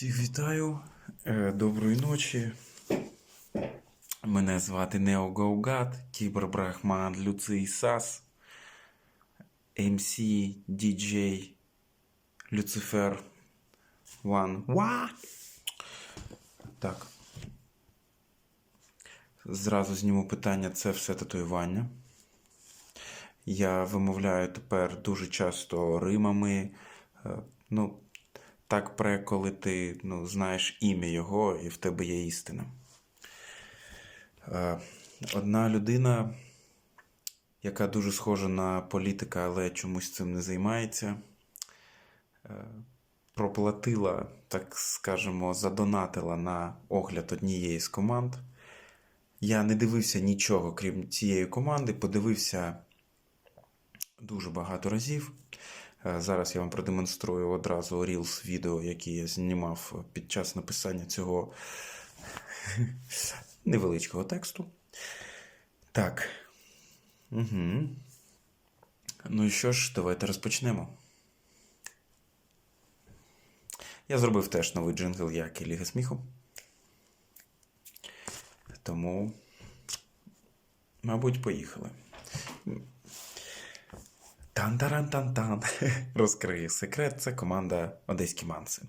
Всіх вітаю, Е, доброї ночі. Мене звати Нео Гаугат, Кібер Брахман, Люций Сас, МС, Діджей, Люцифер, Ван. Ва! Так. Зразу зніму питання, це все татуювання. Я вимовляю тепер дуже часто римами. Е, Ну, так пре, коли ти ну, знаєш ім'я його і в тебе є істина. Е, Одна людина, яка дуже схожа на політика, але чомусь цим не займається, е, проплатила, так скажемо, задонатила на огляд однієї з команд. Я не дивився нічого, крім цієї команди, подивився дуже багато разів. Е, Зараз я вам продемонструю одразу Reels відео, які я знімав під час написання цього невеличкого тексту. Так. Угу. Ну і що ж, давайте розпочнемо. Я зробив теж новий джингл, як і Ліга сміху. Тому, мабуть, поїхали. Тан-таран-тан-тан. Розкрию секрет. Це команда Одеські Манси.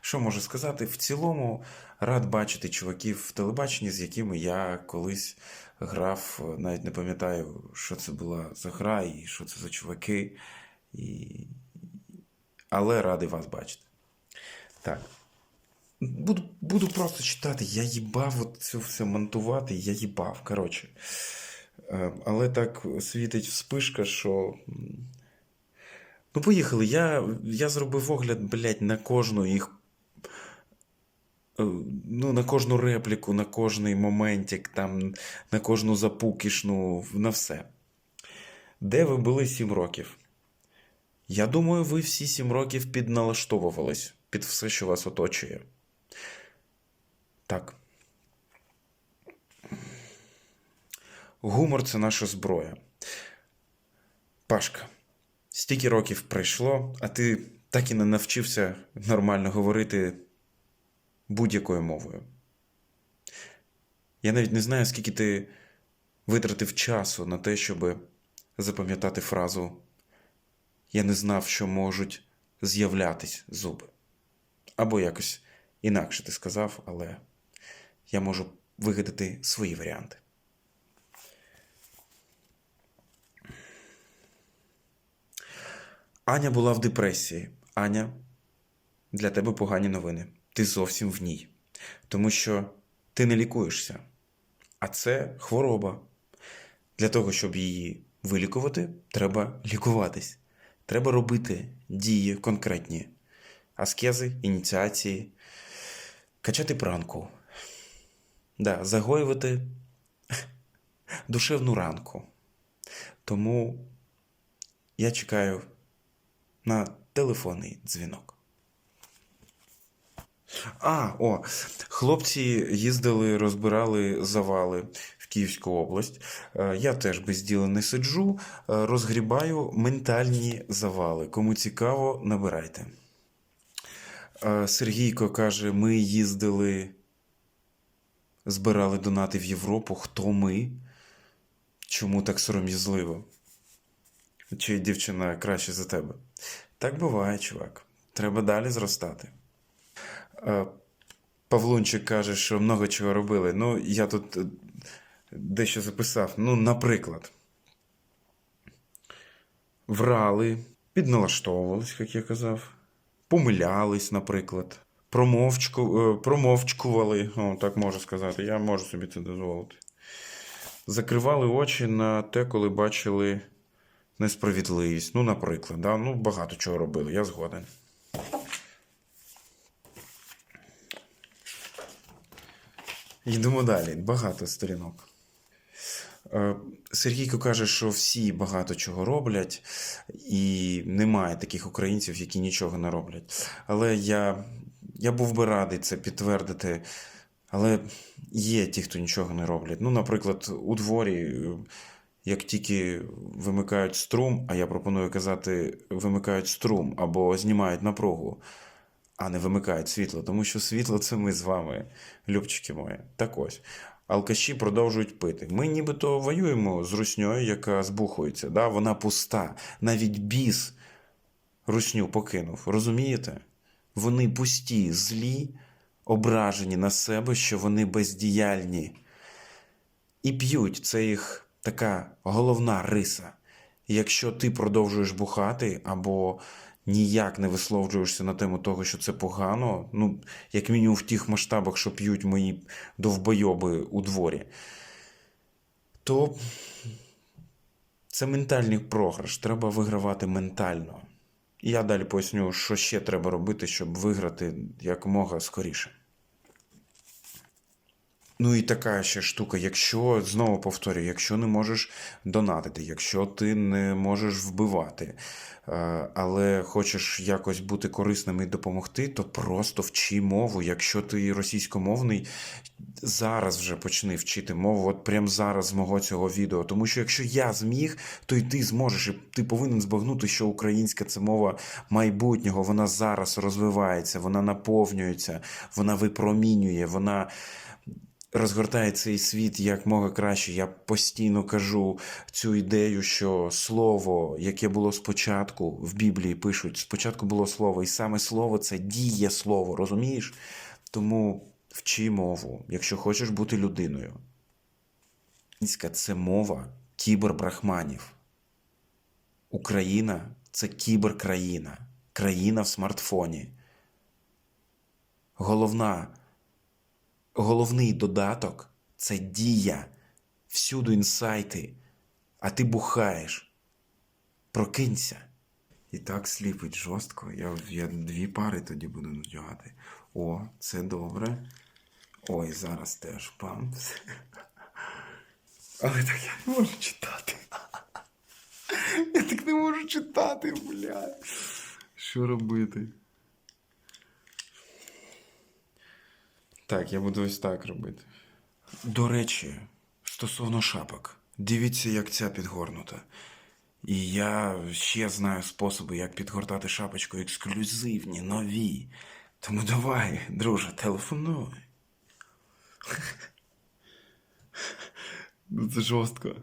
Що можу сказати? В цілому рад бачити чуваків в телебаченні, з якими я колись грав, навіть не пам'ятаю, що це була за гра і що це за чуваки. І... Але радий вас бачити. Так. Буду, буду просто читати. Я їбав от це все монтувати, я їбав. Коротше. Е, Але так світить вспишка, що. Ну, поїхали. Я, я зробив огляд, блядь, на кожну їх. е, Ну, на кожну репліку, на кожний моментик, там, на кожну запукішну, на все. Де ви були сім років? Я думаю, ви всі сім років підналаштовувались під все, що вас оточує. Так. Гумор це наша зброя. Пашка, стільки років пройшло, а ти так і не навчився нормально говорити будь-якою мовою. Я навіть не знаю, скільки ти витратив часу на те, щоб запам'ятати фразу Я не знав, що можуть з'являтись зуби. Або якось інакше ти сказав, але я можу вигадати свої варіанти. Аня була в депресії. Аня, для тебе погані новини. Ти зовсім в ній. Тому що ти не лікуєшся. А це хвороба. Для того, щоб її вилікувати, треба лікуватись. Треба робити дії конкретні: аскези, ініціації, качати пранку, да, загоювати душевну ранку. Тому я чекаю на телефонний дзвінок. А, о, хлопці їздили, розбирали завали в Київську область. Е, Я теж без діла не сиджу, е, розгрібаю ментальні завали. Кому цікаво, набирайте. Е, Сергійко каже: ми їздили, збирали донати в Європу. Хто ми? Чому так сором'язливо? Чи дівчина краще за тебе? Так буває, чувак. Треба далі зростати. Е, Павлунчик каже, що много чого робили. Ну, я тут е, дещо записав. Ну, наприклад, врали, підналаштовувались, як я казав, помилялись, наприклад, промовчку, е, промовчкували, о, так можу сказати, я можу собі це дозволити. Закривали очі на те, коли бачили несправедливість. Ну, наприклад, да? ну, багато чого робили, я згоден. Йдемо далі. Багато сторінок. Е, Сергійко каже, що всі багато чого роблять, і немає таких українців, які нічого не роблять. Але я, я був би радий це підтвердити. Але є ті, хто нічого не роблять. Ну, наприклад, у дворі, е, як тільки вимикають струм, а я пропоную казати, вимикають струм або знімають напругу, а не вимикають світло, тому що світло це ми з вами, любчики мої. Так ось. Алкаші продовжують пити. Ми нібито воюємо з русньою, яка збухується. Да? Вона пуста. Навіть біс русню покинув. Розумієте? Вони пусті, злі, ображені на себе, що вони бездіяльні. І п'ють це їх така головна риса. Якщо ти продовжуєш бухати або ніяк не висловлюєшся на тему того, що це погано, ну, як мінімум в тих масштабах, що п'ють мої довбойоби у дворі, то це ментальний програш. Треба вигравати ментально. І я далі поясню, що ще треба робити, щоб виграти якомога скоріше. Ну і така ще штука, якщо знову повторюю, якщо не можеш донатити, якщо ти не можеш вбивати, е, але хочеш якось бути корисним і допомогти, то просто вчи мову. Якщо ти російськомовний, зараз вже почни вчити мову, от прямо зараз з мого цього відео. Тому що якщо я зміг, то й ти зможеш. І ти повинен збагнути, що українська це мова майбутнього, вона зараз розвивається, вона наповнюється, вона випромінює, вона розгортає цей світ як мога краще. Я постійно кажу цю ідею, що слово, яке було спочатку в Біблії пишуть, спочатку було слово, і саме слово це діє слово, розумієш? Тому вчи мову, якщо хочеш бути людиною. Це мова кібербрахманів. Україна це кіберкраїна, країна в смартфоні. Головна Головний додаток це дія, всюди інсайти, а ти бухаєш. Прокинься. І так сліпить жорстко. Я, я дві пари тоді буду надягати. О, це добре. Ой, зараз теж пам. Але так я не можу читати. Я так не можу читати, бля. Що робити? Так, я буду ось так робити. До речі, стосовно шапок, дивіться, як ця підгорнута. І я ще знаю способи, як підгортати шапочку ексклюзивні, нові. Тому давай, друже, телефонуй. Ну, це жорстко.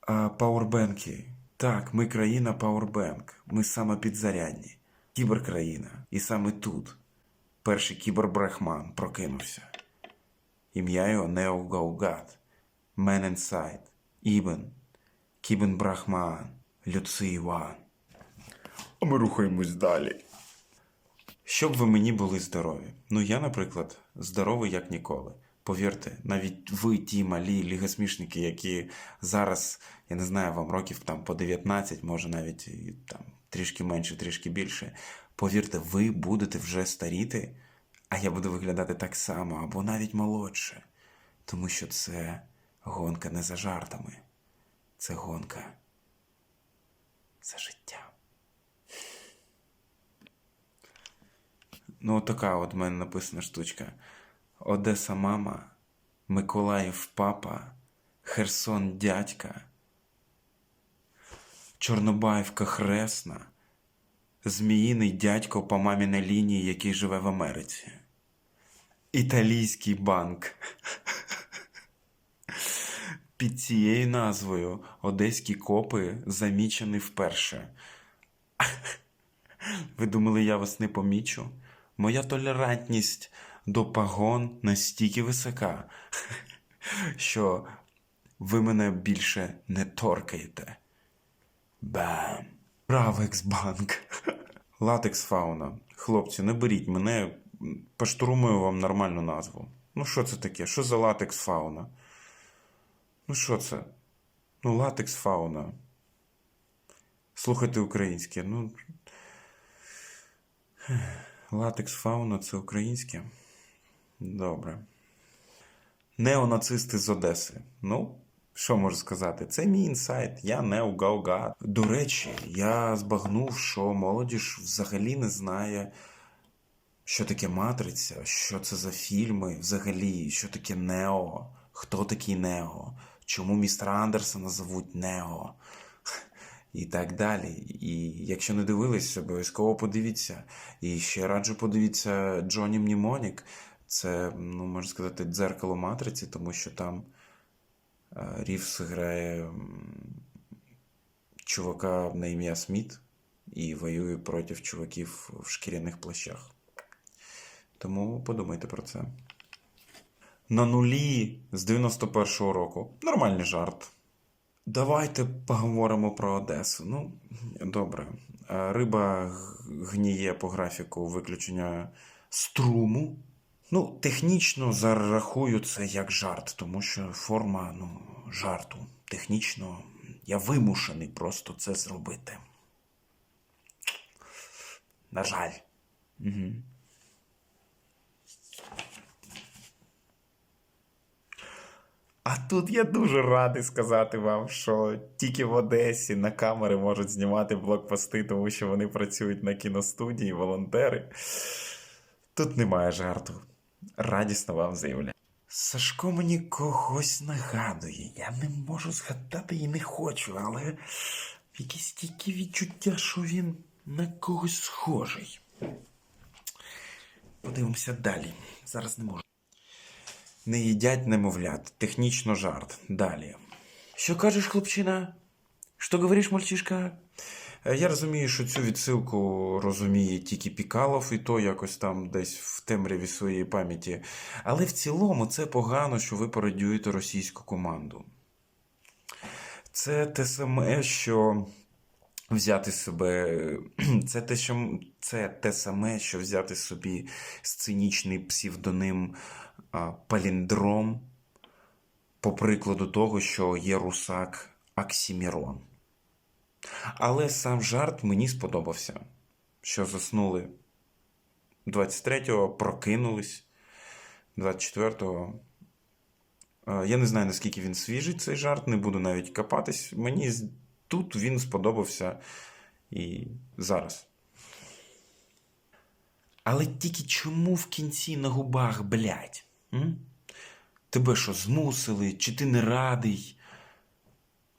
А пауербенки. Так, ми країна пауербенк. Ми саме підзарядні. Кіберкраїна. І саме тут перший кібербрахман прокинувся. Ім'я його Нео Гаугат, Man Ібен, Кібен Брахман, Люци Іван. А ми рухаємось далі. Щоб ви мені були здорові. Ну я, наприклад, здоровий як ніколи. Повірте, навіть ви, ті малі лігосмішники, які зараз, я не знаю, вам років там по 19, може навіть там трішки менше, трішки більше. Повірте, ви будете вже старіти, а я буду виглядати так само або навіть молодше. Тому що це гонка не за жартами, це гонка за життя. Ну, от така от в мене написана штучка. Одеса мама, Миколаїв папа, Херсон дядька, Чорнобаївка хресна, Зміїний дядько по маміній лінії, який живе в Америці. Італійський банк. Під цією назвою одеські копи замічені вперше. Ви думали, я вас не помічу? Моя толерантність до пагон настільки висока, що ви мене більше не торкаєте. Бам! Правексбанк. Латекс фауна. Хлопці, не беріть мене, поштурмую вам нормальну назву. Ну, що це таке? Що за латекс фауна? Ну, що це? Ну, латекс фауна. Слухайте українське. Ну. Латекс фауна це українське. Добре. Неонацисти з Одеси. Ну, що можу сказати? Це мій інсайт. Я не угаугат. До речі, я збагнув, що молодіж взагалі не знає, що таке матриця, що це за фільми, взагалі, що таке Нео, хто такий Нео, чому містера Андерсона зовуть Нео. і так далі. І якщо не дивились, обов'язково подивіться. І ще раджу подивіться Джоні Мнімонік. Це, ну, можна сказати, дзеркало матриці, тому що там Рівс грає чувака на ім'я Сміт і воює проти чуваків в шкіряних плащах. Тому подумайте про це. На нулі з 91-го року. Нормальний жарт. Давайте поговоримо про Одесу. Ну, добре. Риба гніє по графіку виключення струму. Ну, технічно зарахую це як жарт, тому що форма ну, жарту. Технічно я вимушений просто це зробити. На жаль. Угу. А тут я дуже радий сказати вам, що тільки в Одесі на камери можуть знімати блокпости, тому що вони працюють на кіностудії, волонтери. Тут немає жарту. Радісно вам заявляю. Сашко мені когось нагадує. Я не можу згадати і не хочу, але якісь тільки відчуття, що він на когось схожий. Подивимося далі. Зараз не можу. Не їдять немовлят. Технічно жарт. Далі. Що кажеш, хлопчина? Що говориш, мальчишка? Е, Я розумію, що цю відсилку розуміє тільки Пікалов, і то якось там десь в темряві своєї пам'яті. Але в цілому це погано, що ви пародіюєте російську команду. Це те саме, що взяти себе. Це те, що це те саме, що взяти собі сценічний псевдоним Паліндром, по прикладу того, що є русак Оксімірон. Але сам жарт мені сподобався, що заснули 23-го, прокинулись 24-го. Е, Я не знаю, наскільки він свіжий цей жарт, не буду навіть копатись. Мені тут він сподобався і зараз. Але тільки чому в кінці на губах, блядь? М? Тебе що, змусили? Чи ти не радий?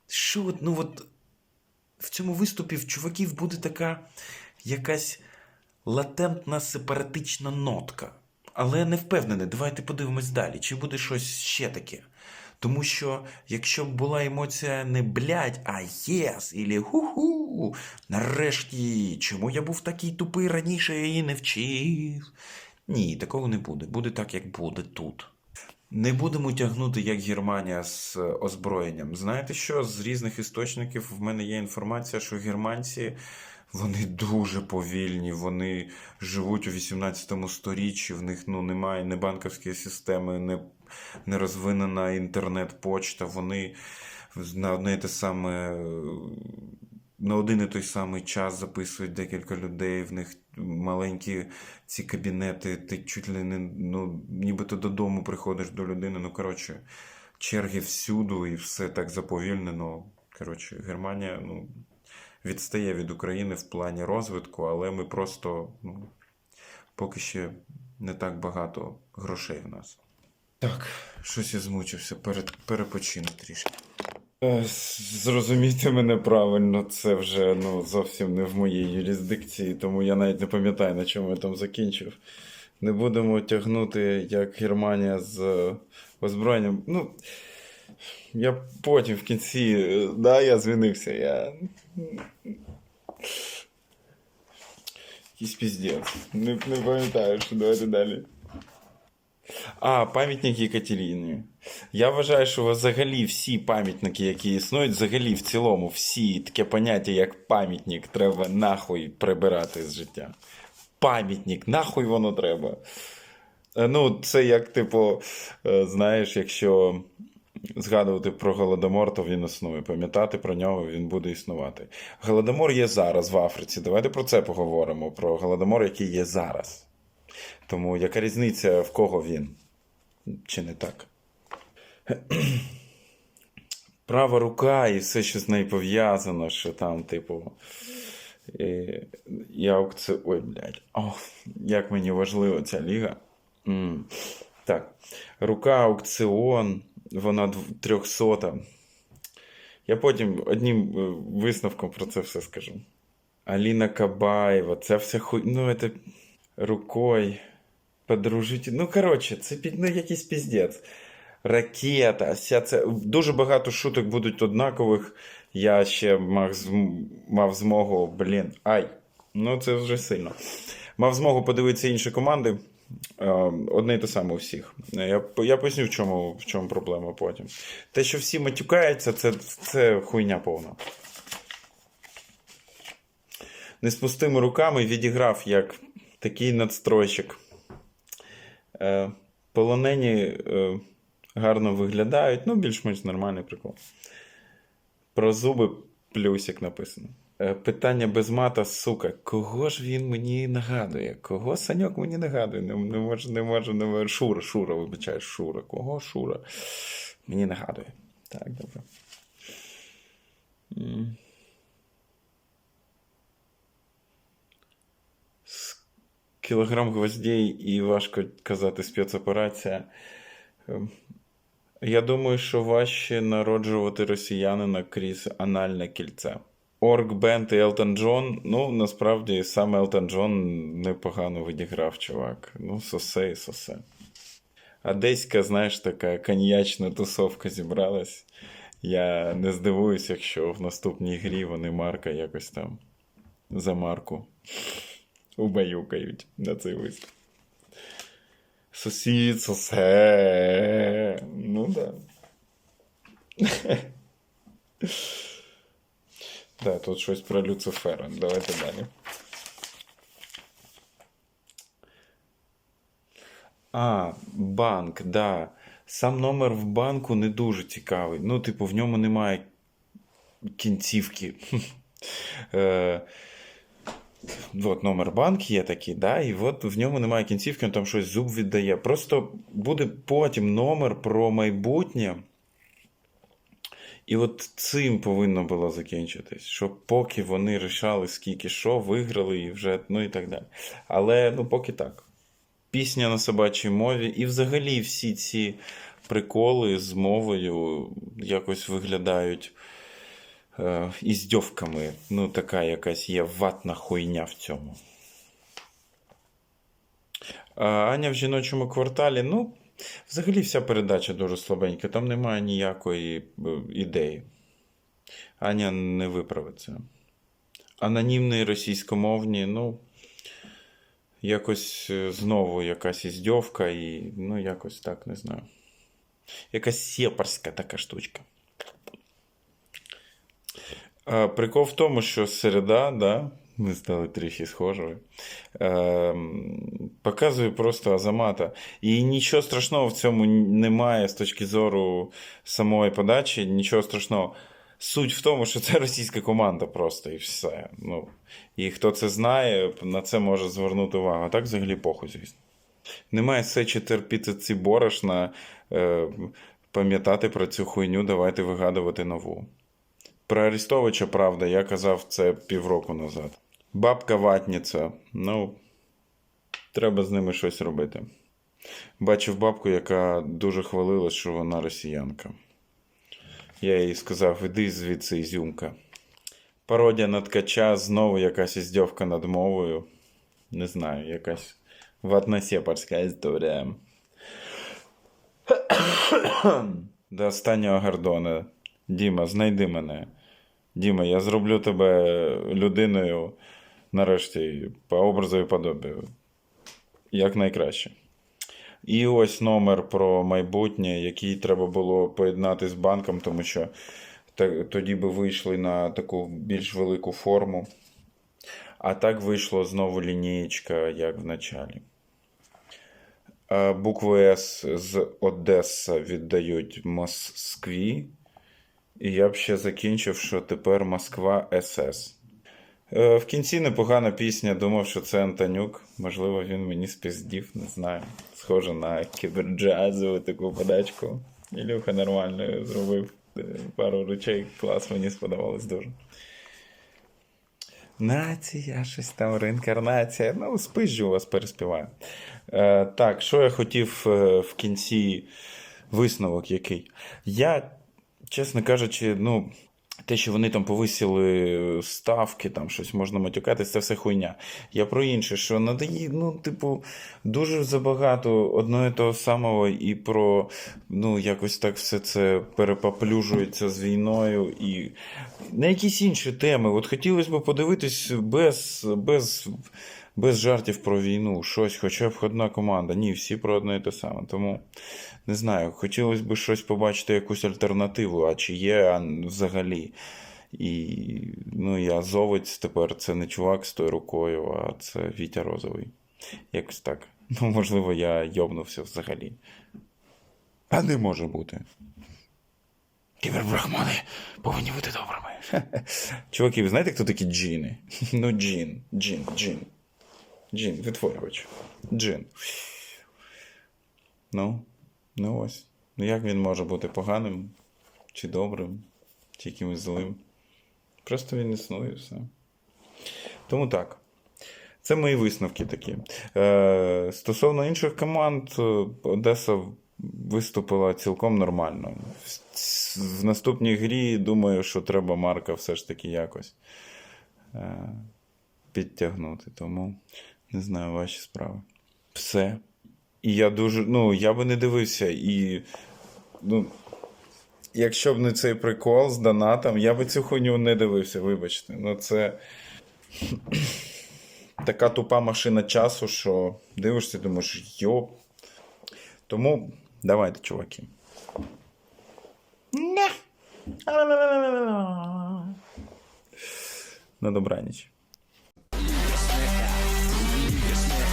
Що ну от в цьому виступі в чуваків буде така якась латентна сепаратична нотка. Але не впевнений, давайте подивимось далі, чи буде щось ще таке. Тому що якщо б була емоція не блядь, а єс, ілі ху-ху, нарешті, чому я був такий тупий раніше і не вчив? Ні, такого не буде. Буде так, як буде тут. Не будемо тягнути, як Германія з озброєнням. Знаєте що? З різних істочників в мене є інформація, що германці вони дуже повільні, вони живуть у 18 сторіччі, в них ну, немає не банківської системи, не, не розвинена інтернет-почта, вони на одне те саме. На один і той самий час записують декілька людей, в них маленькі ці кабінети, ти чуть ли не ну, нібито додому приходиш до людини. Ну, коротше, черги всюду і все так заповільнено. Коротше, Германія ну, відстає від України в плані розвитку, але ми просто ну, поки ще не так багато грошей в нас. Так, щось я змучився, перед, перепочину трішки. Е, Зрозумійте мене правильно, це вже ну, зовсім не в моїй юрисдикції, тому я навіть не пам'ятаю, на чому я там закінчив. Не будемо тягнути, як Германія з е, озброєнням. Ну, я потім в кінці, е, да, я звінився. Я... Якийсь піздець. Не, не пам'ятаю, що давайте далі. А, пам'ятник Єкатеріні. Я вважаю, що взагалі всі пам'ятники, які існують, взагалі в цілому, всі таке поняття, як пам'ятник, треба нахуй прибирати з життя. Пам'ятник, нахуй воно треба. Е, Ну, це як, типу, е, знаєш, якщо згадувати про Голодомор, то він існує. Пам'ятати про нього він буде існувати. Голодомор є зараз в Африці. Давайте про це поговоримо. Про Голодомор, який є зараз. Тому яка різниця, в кого він? Чи не так? Права рука і все, що з нею пов'язано, що там, типу. І, і аукці... Ой, блядь. О, як мені важлива ця ліга. М. Так. Рука аукціон, вона трьохсота. Я потім одним е, висновком про це все скажу. Аліна Кабаєва, це все хуй. Ну, це рукою подружити. Ну, коротше, це ну, якийсь піздець. Ракета, вся це. Дуже багато шуток будуть однакових. Я ще мав, зм- мав змогу, блін, ай. Ну, це вже сильно. Мав змогу подивитися інші команди. Е, Одне і те саме у всіх. Я, я поясню, в чому, в чому проблема потім. Те, що всі матюкаються, це, це хуйня повна. Не з руками відіграв як такий надстройщик. Е, полонені е, гарно виглядають, ну, більш-менш нормальний прикол. Про зуби плюсик написано. Е, Питання без мата, сука. Кого ж він мені нагадує? Кого Саньок мені нагадує? Не, не можу, не можу, не можу. Шура, Шура, вибачаю, Шура. Кого Шура? Мені нагадує. Так, добре. М. С- Кілограм гвоздей і важко казати спецоперація. Я думаю, що важче народжувати росіянина крізь анальне кільце. Орк Бенд і Елтон Джон. Ну, насправді, саме Елтон Джон непогано відіграв, чувак. Ну, сосе і сосе. Одеська, знаєш, така коньячна тусовка зібралась. Я не здивуюсь, якщо в наступній грі вони Марка якось там за Марку убаюкають на цей виступ. Сусід, сосе. Ну да. Да, тут щось про Люцифера. Давайте далі. А, банк, да. Сам номер в банку не дуже цікавий. Ну, типу, в ньому немає кінцівки. От номер банк є такий, да, і от в ньому немає кінцівки, він там щось зуб віддає. Просто буде потім номер про майбутнє. І от цим повинно було закінчитись, що поки вони рішали, скільки що, виграли і вже, ну і так далі. Але ну поки так. Пісня на собачій мові, і взагалі всі ці приколи з мовою якось виглядають е, іздьовками. Ну, така якась є ватна хуйня в цьому. Аня в жіночому кварталі, ну, взагалі вся передача дуже слабенька, там немає ніякої е, ідеї. Аня не виправиться. Анонімний російськомовні, ну, якось е, знову якась іздьовка і, ну, якось так, не знаю. Якась сєпарська така штучка. Прикол в тому, що середа, да, ми стали трішки схожими, е, показує просто Азамата. І нічого страшного в цьому немає з точки зору самої подачі, нічого страшного. Суть в тому, що це російська команда просто і все. Ну, і хто це знає, на це може звернути увагу. А так взагалі похуй, звісно. Немає сечі терпіти ці борошна, е, пам'ятати про цю хуйню, давайте вигадувати нову. Про Арестовича, правда, я казав це півроку назад. Бабка ватниця. Ну, треба з ними щось робити. Бачив бабку, яка дуже хвалилась, що вона росіянка. Я їй сказав: іди звідси, ізюмка. Пародія на ткача, знову якась іздьовка над мовою. Не знаю, якась ватносєпарська історія. До останнього Гордона. Діма, знайди мене. Діма, я зроблю тебе людиною, нарешті, по образу і подобію. Як найкраще. І ось номер про майбутнє, який треба було поєднати з банком, тому що тоді би вийшли на таку більш велику форму. А так вийшло знову лінієчка, як в началі. А Букву С з Одеса віддають Москві. І я б ще закінчив, що тепер Москва СС. Е, В кінці непогана пісня, думав, що це Антонюк. Можливо, він мені спіздів, не знаю. Схоже на кіберджазову таку подачку. Ілюха нормально зробив е, пару речей. Клас, мені сподобалось дуже. Нація, щось там, реінкарнація. Ну, спижу вас переспіваю. Е, так, що я хотів е, в кінці висновок який? Я, чесно кажучи, ну, те, що вони там повисили ставки, там щось можна матюкатись, це все хуйня. Я про інше, що надає, ну, типу, дуже забагато одного і того самого, і про ну, якось так все це перепаплюжується з війною і на якісь інші теми. От хотілося б подивитись без, без, без жартів про війну, щось, хоча б одна команда. Ні, всі про одне і те саме. Тому не знаю, хотілося б щось побачити, якусь альтернативу, а чи є а, взагалі. І ну, я Азовець тепер це не чувак з тою рукою, а це Вітя Розовий. Якось так. Ну, можливо, я йобнувся взагалі. А не може бути. Кібербрахмани повинні бути добрими. Чуваки, ви знаєте, хто такі джіни? Ну, джін, джін, джін. Джін, відтворювач. Джин. Ну, ну ось. Ну як він може бути поганим, чи добрим, чи якимось злим? Просто він існує все. Тому так. Це мої висновки такі. Е, стосовно інших команд, е, Одеса виступила цілком нормально. В, в наступній грі думаю, що треба Марка все ж таки якось е, підтягнути. Тому не знаю ваші справи. Все. І я дуже. Ну, я би не дивився. І. Ну, якщо б не цей прикол з донатом, я би цю хуйню не дивився, вибачте. Ну, це така тупа машина часу, що дивишся, думаєш, йоп. Тому давайте, чуваки. На добраніч.